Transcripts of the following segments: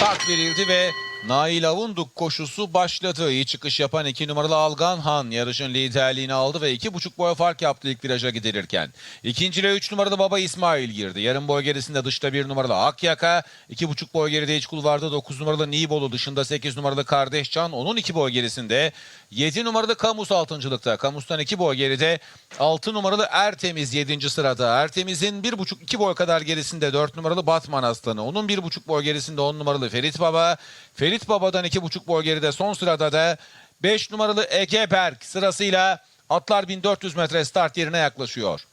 start verildi ve Nail Avunduk koşusu başladı. İyi çıkış yapan 2 numaralı Algan Han yarışın liderliğini aldı ve 2,5 boy fark yaptı ilk viraja gidirirken. İkinciliğe 3 numaralı Baba İsmail girdi. Yarım boy gerisinde dışta 1 numaralı Akyaka, 2,5 boy geride iç kulvarda 9 numaralı Nibolu dışında 8 numaralı Kardeşcan, onun 2 boy gerisinde 7 numaralı Kamus 6.lıkta. Kamus'tan 2 boy geride 6 numaralı Ertemiz 7. sırada. Ertemiz'in 1,5-2 boy kadar gerisinde 4 numaralı Batman Aslanı. Onun 1,5 boy gerisinde 10 numaralı Ferit Baba. Ferit Baba'dan 2,5 boy geride son sırada da 5 numaralı Ege Berk sırasıyla atlar 1400 metre start yerine yaklaşıyor.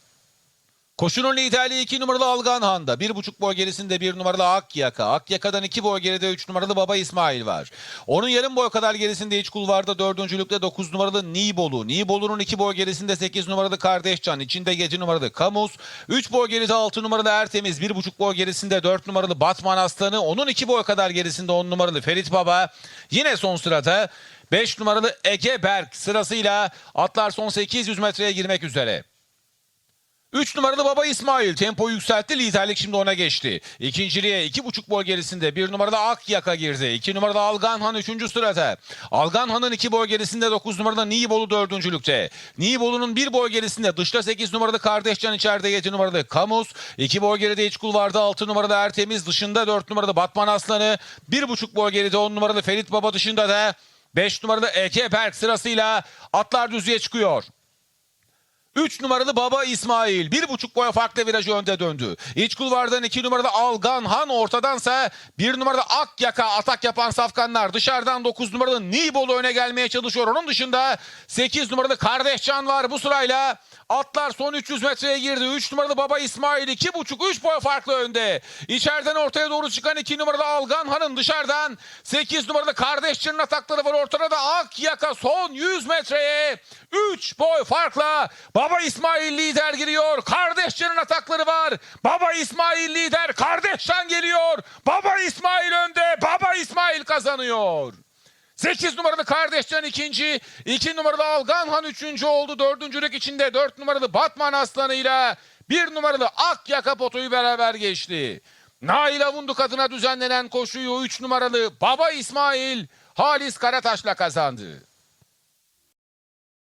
Koşunun liderliği 2 numaralı Algan Han'da. 1,5 boy gerisinde 1 numaralı Akyaka. Akyaka'dan 2 boy geride 3 numaralı Baba İsmail var. Onun yarım boy kadar gerisinde iç kulvarda 4. lükte 9 numaralı Nibolu. Nibolu'nun 2 boy gerisinde 8 numaralı Kardeşcan. içinde 7 numaralı Kamus. 3 boy geride 6 numaralı Ertemiz. 1,5 boy gerisinde 4 numaralı Batman Aslanı. Onun 2 boy kadar gerisinde 10 numaralı Ferit Baba. Yine son sırada 5 numaralı Ege Berk sırasıyla atlar son 800 metreye girmek üzere. 3 numaralı Baba İsmail tempo yükseltti. Liderlik şimdi ona geçti. İkinciliğe 2,5 boy gerisinde 1 numaralı Akyaka girdi. 2 numaralı Alganhan 3. sırada. Alganhan'ın 2 boy gerisinde 9 numaralı Nibolu 4. lükte. Nibolu'nun 1 boy gerisinde dışta 8 numaralı Kardeşcan içeride 7 numaralı Kamus. 2 boy geride iç kulvarda 6 numaralı Ertemiz dışında 4 numaralı Batman Aslanı. 1,5 boy geride 10 numaralı Ferit Baba dışında da 5 numaralı Eke Berk sırasıyla atlar düzlüğe çıkıyor. 3 numaralı Baba İsmail. 1,5 boya farklı virajı önde döndü. İç kulvardan 2 numaralı Algan Han ortadansa 1 numaralı Akyaka atak yapan safkanlar. Dışarıdan 9 numaralı Nibolu öne gelmeye çalışıyor. Onun dışında 8 numaralı Kardeşcan var bu sırayla. Atlar son 300 metreye girdi. 3 numaralı Baba İsmail 2,5-3 boy farklı önde. İçeriden ortaya doğru çıkan 2 numaralı Algan Han'ın dışarıdan 8 numaralı Kardeşcan'ın atakları var. Ortada da Akyaka son 100 metreye 3 boy farkla Baba İsmail lider giriyor. Kardeşcan'ın atakları var. Baba İsmail lider. Kardeşcan geliyor. Baba İsmail önde. Baba İsmail kazanıyor. 8 numaralı Kardeşcan ikinci. 2 numaralı Alganhan üçüncü oldu. Dördüncülük içinde 4 numaralı Batman Aslanı'yla 1 numaralı Akyaka potoyu beraber geçti. Nail Avunduk adına düzenlenen koşuyu 3 numaralı Baba İsmail Halis Karataş'la kazandı.